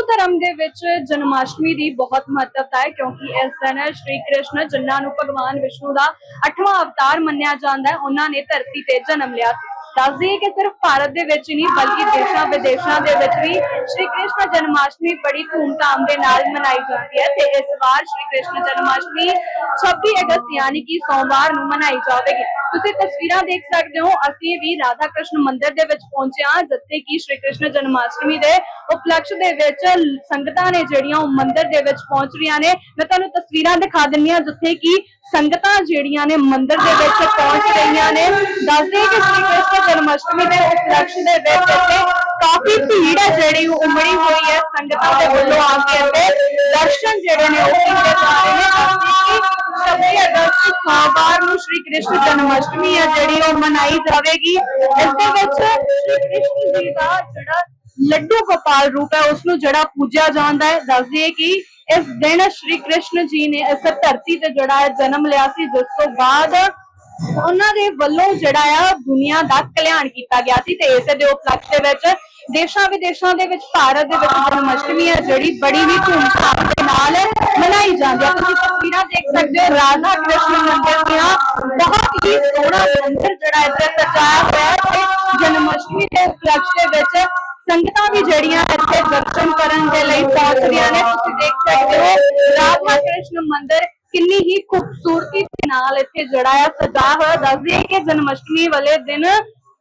ਹਿੰਦੂ ਧਰਮ ਦੇ ਵਿੱਚ ਜਨਮਾਸ਼ਟਮੀ ਦੀ ਬਹੁਤ ਮਹੱਤਵਤਾ ਹੈ, ਕਿਉਂਕਿ ਇਸ ਦਿਨ ਸ਼੍ਰੀ ਕ੍ਰਿਸ਼ਨ ਜਿਨ੍ਹਾਂ ਨੂੰ ਭਗਵਾਨ ਵਿਸ਼ਨੂੰ ਦਾ 8ਵਾਂ ਅਵਤਾਰ ਮੰਨਿਆ ਜਾਂਦਾ ਹੈ, ਉਹਨਾਂ ਨੇ ਧਰਤੀ ਤੇ ਜਨਮ ਲਿਆ ਸੀ। ਦੱਸ ਦਈਏ ਕਿ ਸਿਰਫ ਭਾਰਤ ਦੇ ਵਿੱਚ ਹੀ ਨਹੀਂ, ਬਲਕਿ ਦੇਸ਼ਾਂ ਵਿਦੇਸ਼ਾਂ ਦੇ ਵਿੱਚ ਵੀ ਸ਼੍ਰੀ ਕ੍ਰਿਸ਼ਨ ਜਨਮਾਸ਼ਟਮੀ ਬੜੀ ਧੂਮਧਾਮ ਦੇ ਨਾਲ ਮਨਾਈ ਜਾਂਦੀ ਹੈ ਤੇ ਇਸ ਵਾਰ ਸ਼੍ਰੀ ਕ੍ਰਿਸ਼ਨ ਜਨਮਾਸ਼ਟਮੀ 26 ਅਗਸਤ, ਯਾਨੀ ਕਿ ਸੋਮਵਾਰ ਨੂੰ ਮਨਾਈ ਜਾਵੇਗੀ। ਤੁਸੀਂ ਤਸਵੀਰਾਂ ਦੇਖ ਸਕਦੇ ਹੋ, ਅਸੀਂ ਵੀ ਰਾਧਾ ਕ੍ਰਿਸ਼ਨ ਮੰਦਿਰ ਦੇ ਵਿੱਚ ਪਹੁੰਚੇ ਹਾਂ, ਜਿੱਥੇ ਕਿ ਸ਼੍ਰੀ ਕ੍ਰਿਸ਼ਨ ਜਨਮਾਸ਼ਟਮੀ ਦੇ ਉਪਲਕਸ਼ ਦੇ ਵਿੱਚ ਸੰਗਤਾਂ ਨੇ ਜਿਹੜੀਆਂ ਉਹ ਮੰਦਿਰ ਦੇ ਵਿੱਚ ਪਹੁੰਚ ਰਹੀਆਂ ਨੇ। ਮੈਂ ਤੁਹਾਨੂੰ ਤਸਵੀਰਾਂ ਦਿਖਾ ਦਿੰਨੀ ਹਾਂ, ਜਿੱਥੇ ਕਿ ਸੰਗਤਾਂ ਜਿਹੜੀਆਂ ਨੇ ਮੰਦਿਰ ਦੇ ਵਿੱਚ ਪਹੁੰਚ ਰਹੀਆਂ ਨੇ। ਦੱਸਦੇ ਕਿ ਸ਼੍ਰੀ ਕ੍ਰਿਸ਼ਨ ਜਨਮਾਸ਼ਟਮੀ ਦੇ ਉਪਲਕਸ਼ ਦੇ ਵਿੱਚ ਇੱਥੇ ਕਾਫੀ ਭੀੜ ਹੈ ਜਿਹੜੀ ਉਹ ਉਮੜੀ ਹੋਈ ਹੈ ਸੰਗਤਾਂ ਦੇ ਵੱਲੋਂ ਆ ਕੇ ਇੱਥੇ ਦਰਸ਼ਨ ਜਿਹੜੇ ਨੇ ਉਹ ਕੀਤੇ ਜਾ ਰਹੇ ਨੇ। ਦੱਸਦੇ ਕਿ 26 ਅਗਸਤ ਸੋਮਵਾਰ ਨੂੰ ਸ਼੍ਰੀ ਕ੍ਰਿਸ਼ਨ ਜਨਮ ਅਸ਼ਟਮੀ ਹੈ ਜਿਹੜੀ ਉਹ ਮਨਾਈ ਜਾਵੇਗੀ। ਇਸ ਦੇ ਵਿੱਚ ਸ਼੍ਰੀ ਕ੍ਰਿਸ਼ਨ ਜੀ ਦਾ ਜਿਹੜਾ ਲੱਡੂ ਗੋਪਾਲ ਰੂਪ ਹੈ, ਉਸ ਨੂੰ ਜਿਹੜਾ ਪੂਜਿਆ ਜਾਂਦਾ ਹੈ। ਦੱਸਦੇ ਕਿ ਇਸ ਦਿਨ ਸ਼੍ਰੀ ਕ੍ਰਿਸ਼ਨ ਜੀ ਨੇ ਇਸ ਧਰਤੀ ਤੇ ਜਿਹੜਾ ਜਨਮ ਲਿਆ ਸੀ, ਜਿਸ ਤੋਂ ਬਾਅਦ ਉਹਨਾਂ ਦੇ ਵੱਲੋਂ ਜਿਹੜਾ ਆ ਦੁਨੀਆ ਦਾ ਕਲਿਆਣ ਕੀਤਾ ਗਿਆ ਸੀ ਤੇ ਇਸੇ ਦੇ ਉਪਲਕਸ਼ ਦੇ ਵਿੱਚ ਦੇਸ਼ਾਂ ਵਿਦੇਸ਼ਾਂ ਦੇ ਵਿੱਚ ਭਾਰਤ ਦੇ ਵਿੱਚ ਜਨਮਸ਼ਟਮੀ ਹੈ, ਜਿਹੜੀ ਬੜੀ ਵੀ ਧੂਮਧਾਮ ਦੇ ਨਾਲ ਮਨਾਈ ਜਾਂਦੀ ਹੈ। ਤੁਸੀਂ ਤਸਵੀਰਾਂ ਦੇਖ ਸਕਦੇ ਹੋ, ਰਾਧਾ ਕ੍ਰਿਸ਼ਨ ਮੰਦਿਰ ਦੀਆਂ ਬਹੁਤ ਹੀ ਸੋਹਣਾ ਮੰਦਿਰ ਜਿਹੜਾ ਇੱਥੇ ਸਜਾਇਆ ਹੋਇਆ ਹੈ ਤੇ ਜਨਮਸ਼ਟਮੀ ਦੇ ਉਪਲਕਸ਼ ਦੇ ਵਿੱਚ ਸੰਗਤਾਂ ਵੀ ਜਿਹੜੀਆਂ ਇੱਥੇ ਦਰਸ਼ਨ ਕਰਨ ਦੇ ਲਈ ਪਹੁੰਚ ਰਹੀਆਂ ਨੇ, ਤੁਸੀਂ ਦੇਖ ਸਕਦੇ ਹੋ, ਰਾਧਾ ਕ੍ਰਿਸ਼ਨ ਮੰਦਿਰ ਕਿੰਨੀ ਹੀ ਖੂਬਸੂਰਤੀ ਦੇ ਨਾਲ ਇੱਥੇ ਜਿਹੜਾ ਆ, ਸਜਾ ਹੋਇਆ। ਦੱਸਦੀ ਹੈ ਕਿ ਜਨਮਸ਼ਟਮੀ ਵਾਲੇ ਦਿਨ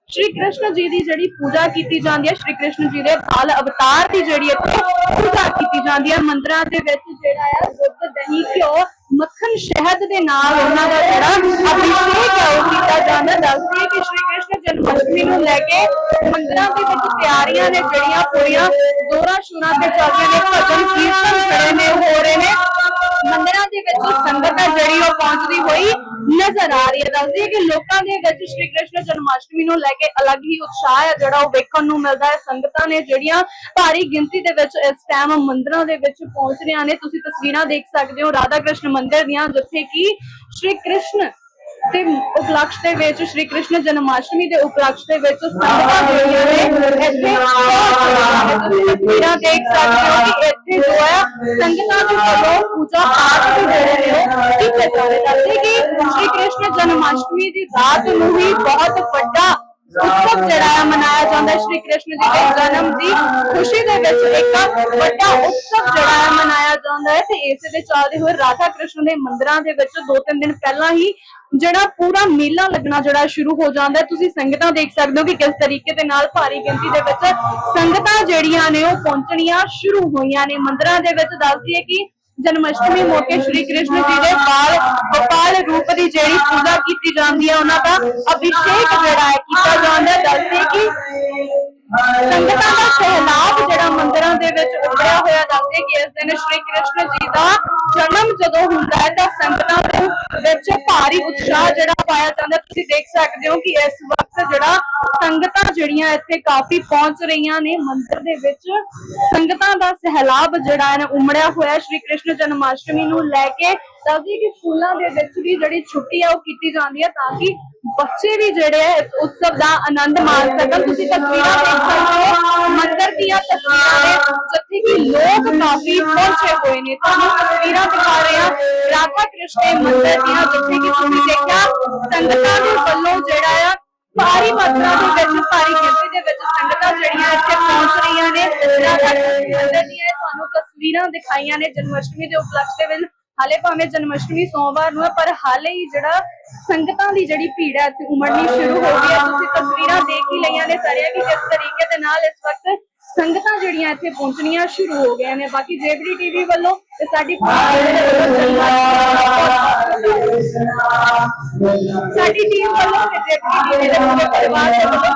ਸ਼੍ਰੀ ਕ੍ਰਿਸ਼ਨ ਜੀ ਦੀ ਜਿਹੜੀ ਪੂਜਾ ਕੀਤੀ ਜਾਂਦੀ ਹੈ, ਸ਼੍ਰੀ ਕ੍ਰਿਸ਼ਨ ਜੀ ਦੇ ਬਾਲ ਅਵਤਾਰ ਦੀ ਜਿਹੜੀ ਇੱਥੇ ਪੂਜਾ ਕੀਤੀ ਜਾਂਦੀ ਹੈ, ਮੰਦਰਾਂ ਦੇ ਵਿੱਚ ਜਿਹੜਾ ਆ ਦੁੱਧ, ਦਹੀਂ, ਘਿਓ, ਮੱਖਣ ਸ਼ਹਿਦ ਦੇ ਨਾਲ ਉਹਨਾਂ ਦਾ ਜਿਹੜਾ ਅਭਿਸ਼ੇਕ ਹੈ ਉਹ ਕੀਤਾ ਜਾਂਦਾ। ਦੱਸਦੀ ਜਨਮਸ਼ਟਮੀ ਨੂੰ ਲੈ ਕੇ ਮੰਦਰਾਂ ਦੇ ਵਿੱਚ ਤਿਆਰੀਆਂ ਨੇ ਜਿਹੜੀਆਂ ਪੂਰੀਆਂ ਜ਼ੋਰਾਂ ਸ਼ੋਰਾਂ ਤੇ ਚੱਲ ਰਹੀਆਂ ਨੇ, ਭਜਨ ਕੀਰਤਨ ਜਿਹੜੇ ਨੇ, ਹੋ ਰਹੇ ਨੇ। ਮੰਦਿਰਾਂ ਦੇ ਵਿੱਚ ਸੰਗਤ ਜਿਹੜੀ ਉਹ ਪਹੁੰਚਦੀ ਹੋਈ ਨਜ਼ਰ ਆ ਰਹੀ ਹੈ। ਦੱਸਦੀ ਹੈ ਕਿ ਲੋਕਾਂ ਦੇ ਵਿੱਚ ਸ਼੍ਰੀ ਕ੍ਰਿਸ਼ਨ ਜਨਮਾਸ਼ਟਮੀ ਨੂੰ ਲੈ ਕੇ ਅਲੱਗ ਹੀ ਉਤਸ਼ਾਹ ਹੈ, ਜਿਹੜਾ ਉਹ ਵੇਖਣ ਨੂੰ ਮਿਲਦਾ ਹੈ। ਸੰਗਤਾਂ ਨੇ ਜਿਹੜੀਆਂ ਭਾਰੀ ਗਿਣਤੀ ਦੇ ਵਿੱਚ ਇਸ ਟਾਈਮ ਮੰਦਿਰਾਂ ਦੇ ਵਿੱਚ ਪਹੁੰਚ ਰਹੀਆਂ ਨੇ, ਤੁਸੀਂ ਤਸਵੀਰਾਂ ਦੇਖ ਸਕਦੇ ਹੋ ਰਾਧਾ ਕ੍ਰਿਸ਼ਨ ਮੰਦਿਰ ਦੀਆਂ, ਜਿੱਥੇ ਕਿ ਸ਼੍ਰੀ ਕ੍ਰਿਸ਼ਨ ਤੇ ਉਪਲਕਸ਼ ਦੇ ਵਿੱਚ ਸ਼੍ਰੀ ਕ੍ਰਿਸ਼ਨ ਜਨਮਾਸ਼ਟਮੀ ਦੇ ਉਪਲਕਸ਼ ਦੇ ਵਿੱਚ ਸੰਗਤਾਂ ਜਿਹੜੀਆਂ ਨੇ, ਇੱਥੇ ਤਸਵੀਰਾਂ ਦੇਖ ਸਕਦੇ ਹੋ ਕਿ ਇੱਥੇ ਜੋ ਹੈ ਸੰਗਤਾਂ ਦੇ ਵੱਲੋਂ ਪੂਜਾ ਪਾਠ ਵੀ ਜਿਹੜੇ ਨੇ ਉਹ ਕੀਤੇ ਜਾ ਰਹੇ ਦੱਸਦੇ ਕਿ ਸ਼੍ਰੀ ਕ੍ਰਿਸ਼ਨ ਜਨਮਾਸ਼ਟਮੀ ਦੀ ਰਾਤ ਨੂੰ ਹੀ ਬਹੁਤ ਵੱਡਾ ਉਤਸਵ ਜਿਹੜਾ ਮਨਾਇਆ ਜਾਂਦਾ ਹੈ ਸ਼੍ਰੀ ਕ੍ਰਿਸ਼ਨ ਜੀ ਦੇ ਜਨਮ ਦੀ ਖੁਸ਼ੀ ਦੇ ਵਿੱਚ ਇੱਕ ਵੱਡਾ ਉਤਸਵ ਜਿਹੜਾ ਮਨਾਇਆ ਜਾਂਦਾ ਹੈ ਤੇ ਇਸੇ ਦੇ ਚੱਲਦੇ ਹੋਏ ਰਾਧਾ ਕ੍ਰਿਸ਼ਨ ਦੇ ਮੰਦਿਰਾਂ ਦੇ ਵਿੱਚ ਦੋ ਤਿੰਨ ਦਿਨ ਪਹਿਲਾਂ ਹੀ ਜਿਹੜਾ ਪੂਰਾ ਮੇਲਾ ਲੱਗਣਾ ਜਿਹੜਾ ਸ਼ੁਰੂ ਹੋ ਜਾਂਦਾ ਤੁਸੀਂ ਸੰਗਤਾਂ ਦੇਖ ਸਕਦੇ ਹੋ ਕਿ ਕਿਸ ਤਰੀਕੇ ਦੇ ਨਾਲ ਭਾਰੀ ਗਿਣਤੀ ਦੇ ਵਿੱਚ ਸੰਗਤਾਂ ਜਿਹੜੀਆਂ ਨੇ ਉਹ ਪਹੁੰਚਣੀਆਂ ਸ਼ੁਰੂ ਹੋਈਆਂ ਨੇ। ਮੰਦਿਰਾਂ ਦੇ ਵਿੱਚ ਦੱਸਦੀ ਹੈ ਕਿ ਜਨਮਸ਼ਟਮੀ ਮੌਕੇ ਸ਼੍ਰੀ ਕ੍ਰਿਸ਼ਨ ਜੀ ਦੇ ਬਾਲ ਗੋਪਾਲ ਰੂਪ ਦੀ ਜਿਹੜੀ ਪੂਜਾ ਕੀਤੀ ਜਾਂਦੀ ਹੈ, ਉਹਨਾਂ ਦਾ ਅਭਿਸ਼ੇਕ ਜਿਹੜਾ ਹੈ ਕੀਤਾ ਜਾਂਦਾ ਹੈ। ਦੱਸਦੇ ਕਿ ਸੰਗਤਾਂ ਦਾ ਸਹਿਲਾਬ ਜਿਹੜਾ ਮੰਦਿਰਾਂ ਦੇ ਵਿੱਚ ਉੱਭਰਿਆ ਹੋਇਆ, ਦੱਸਦੇ ਕਿ ਇਸ ਦਿਨ ਸ਼੍ਰੀ ਕ੍ਰਿਸ਼ਨ ਜੀ ਦਾ ਜਨਮ ਜਦੋਂ ਹੁੰਦਾ ਹੈ, ਤਾਂ ਸੰਗਤਾਂ ਦੇ ਵਿੱਚ ਭਾਰੀ ਉਤਸ਼ਾਹ ਜਿਹੜਾ ਪਾਇਆ ਤੁਸੀਂ ਦੇਖ ਸਕਦੇ ਹੋ ਕਿ ਇਸ ਵਕਤ ਜਿਹੜਾ ਸੰਗਤਾਂ ਜਿਹੜੀਆਂ ਇੱਥੇ ਕਾਫੀ ਪਹੁੰਚ ਰਹੀਆਂ ਨੇ, ਮੰਦਿਰ ਦੇ ਵਿੱਚ ਸੰਗਤਾਂ ਦਾ ਸਹਿਲਾਬ ਜਿਹੜਾ ਹੈ ਨਾ, ਉਮੜਿਆ ਹੋਇਆ ਸ਼੍ਰੀ ਕ੍ਰਿਸ਼ਨ ਜਨਮਾਸ਼ਟਮੀ ਨੂੰ ਲੈ ਕੇ ਦੱਸਦੀ ਕਿ ਸਕੂਲਾਂ ਦੇ ਵਿੱਚ ਵੀ ਜਿਹੜੀ ਛੁੱਟੀ ਆ ਉਹ ਕੀਤੀ ਜਾਂਦੀ ਹੈ ਤਾਂ ਕਿ ਬੱਚੇ ਵੀ ਜਿਹੜੇ ਹੈ ਇਸ ਉਤਸਵ ਦਾ ਆਨੰਦ ਮਾਣ ਸਕਣ। ਤੁਸੀਂ ਤਸਵੀਰਾਂ ਦੇਖ ਸਕਦੇ ਹੋ, ਮੰਦਿਰ ਦੀਆਂ ਤਸਵੀਰਾਂ ਨੇ ਜਿੱਥੇ ਕਿ ਲੋਕ ਕਾਫੀ ਪਹੁੰਚੇ ਹੋਏ ਨੇ। ਤੁਹਾਨੂੰ ਤਸਵੀਰਾਂ ਦਿਖਾ ਰਹੇ ਹਾਂ, ਰਾਧਾ ਕ੍ਰਿਸ਼ਨ ਮੰਦਿਰ ਦੀਆਂ ਜਿੱਥੇ ਕਿ ਤੁਸੀਂ ਦੇਖਿਆ, ਸੰਗਤਾਂ ਦੇ ਵੱਲੋਂ ਜਿਹੜਾ ਆ, ਭਾਰੀ ਮਾਤਰਾ ਦੇ ਵਿੱਚ, ਭਾਰੀ ਗਿਣਤੀ ਦੇ ਵਿੱਚ ਸੰਗਤਾਂ ਜਿਹੜੀਆਂ ਇੱਥੇ ਪਹੁੰਚ ਰਹੀਆਂ ਨੇ। ਰਾਧਾ ਕ੍ਰਿਸ਼ਨ ਮੰਦਿਰ ਦੀਆਂ ਤੁਹਾਨੂੰ ਤਸਵੀਰਾਂ ਦਿਖਾਈਆਂ ਨੇ ਜਨਮ ਅਸ਼ਟਮੀ ਦੇ ਉਪਲਕਸ਼ ਦੇ ਵਿੱਚ। ਹਾਲੇ ਭਾਵੇਂ ਜਨਮਸ਼ਟਮੀ ਸੋਮਵਾਰ ਨੂੰ ਹੈ, ਪਰ ਹਾਲੇ ਹੀ ਜਿਹੜਾ ਸੰਗਤਾਂ ਦੀ ਜਿਹੜੀ ਭੀੜ ਹੈ, ਇੱਥੇ ਉਮੜਨੀ ਸ਼ੁਰੂ ਹੋ ਗਈ ਹੈ। ਤੁਸੀਂ ਤਸਵੀਰਾਂ ਦੇਖ ਹੀ ਲਈਆਂ ਨੇ ਸਾਰਿਆਂ ਕਿ ਕਿਸ ਤਰੀਕੇ ਦੇ ਨਾਲ ਇਸ ਵਕਤ ਸੰਗਤਾਂ ਜਿਹੜੀਆਂ ਇੱਥੇ ਪਹੁੰਚਣੀਆਂ ਸ਼ੁਰੂ ਹੋ ਗਈਆਂ ਨੇ। ਬਾਕੀ ਜੇਬੜੀ ਟੀਵੀ ਵੱਲੋਂ ਤੇ ਸਾਡੀ ਸਾਡੀ ਟੀਮ ਵੱਲੋਂ ਤੇ ਜੇਬੜੀ ਟੀਵੀ ਦੇ ਪੂਰੇ ਪਰਿਵਾਰ ਦੇ ਵੱਲੋਂ